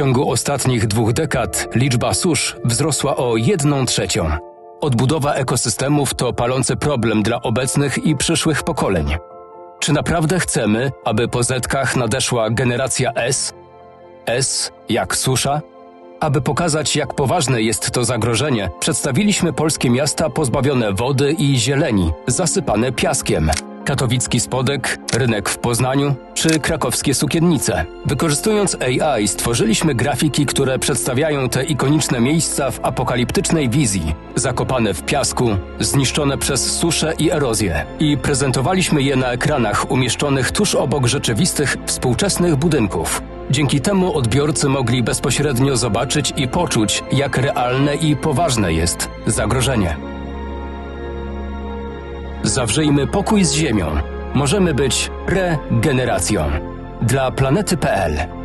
ciągu ostatnich dwóch dekad liczba susz wzrosła o jedną trzecią. Odbudowa ekosystemów to palący problem dla obecnych i przyszłych pokoleń. Czy naprawdę chcemy, aby po zetkach nadeszła generacja S? S jak susza? Aby pokazać, jak poważne jest to zagrożenie, przedstawiliśmy polskie miasta pozbawione wody i zieleni, zasypane piaskiem. Katowicki Spodek, rynek w Poznaniu czy krakowskie sukiennice. Wykorzystując AI stworzyliśmy grafiki, które przedstawiają te ikoniczne miejsca w apokaliptycznej wizji, zakopane w piasku, zniszczone przez suszę i erozję. I prezentowaliśmy je na ekranach umieszczonych tuż obok rzeczywistych, współczesnych budynków. Dzięki temu odbiorcy mogli bezpośrednio zobaczyć i poczuć, jak realne i poważne jest zagrożenie. Zawrzyjmy pokój z Ziemią. Możemy być regeneracją. Dla planety.pl